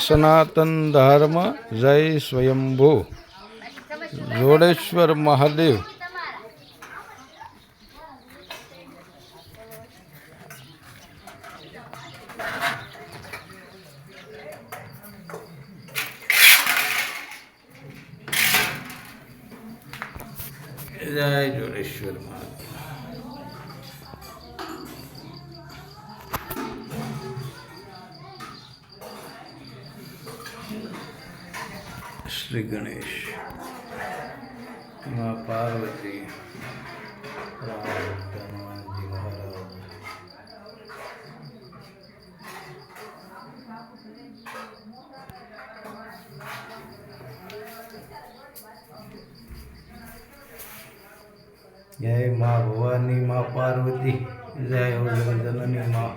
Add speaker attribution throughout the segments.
Speaker 1: સનાતન ધર્મ જય સ્વયંભૂ જોડેશ્વર મહાદેવ જય જોડેશ્વર મહાદેવ શ્રી ગણેશ. મા પાર્વતી. રામ હનુમાનજી મહારાજ જય મા ભવાની, મા પાર્વતી. જય જનની મા.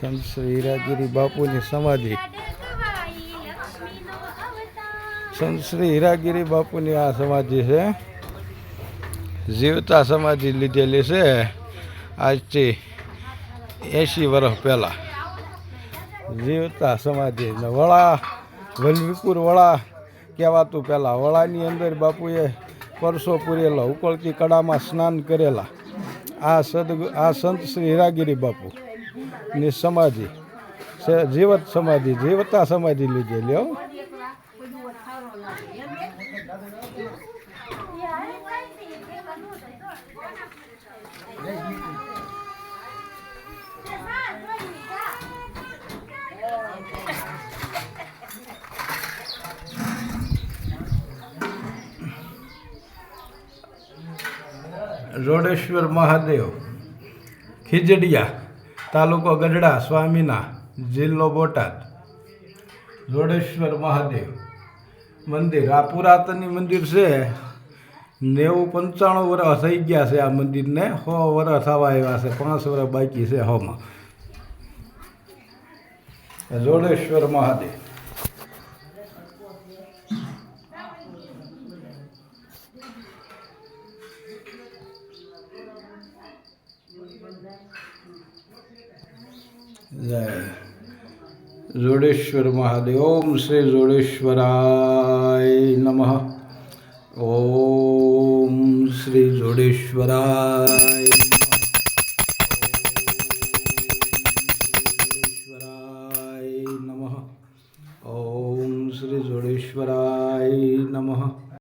Speaker 1: શ્રી હીરાગીરી બાપુની સમાધિ
Speaker 2: લાડકવાઈ લક્ષ્મીનો
Speaker 1: સંત શ્રી હીરાગીરી બાપુની આ સમાધિ છે. જીવતા સમાધિ લીધેલી છે. આજથી એંશી વર્ષ પહેલાં. જીવતા સમાધિ વળા, વલવીપુર વળા કહેવાતું પહેલાં. વળાની અંદર બાપુએ પરસો પૂરેલો, ઉકળતી કડામાં સ્નાન કરેલા. આ સદ, આ સંત શ્રી હીરાગીરી બાપુ. ની સમાધિ. જીવત સમાધિ જીવતા સમાધિ લીધેલી હો રોડેશ્વર મહાદેવ ખીજડીયા. તાલુકો ગઢડા, સ્વામીના, જિલ્લો બોટાદ. જોડેશ્વર મહાદેવ. મંદિર, આ પુરાતની મંદિર છે. નેવું પંચાણું વર્ષ થઈ ગયા છે આ મંદિરને. સો વર્ષ થવા આવ્યા છે. પાંચ વર્ષ બાકી છે હોમાં જોડેશ્વર મહાદેવ. જય. જોડેશ્વર મહાદેવ ઓમ શ્રી જોડેશ્વરાય નમઃ. ઓમ શ્રી જોડેશ્વરાય ઓમ શ્રી જોડેશ્વરાય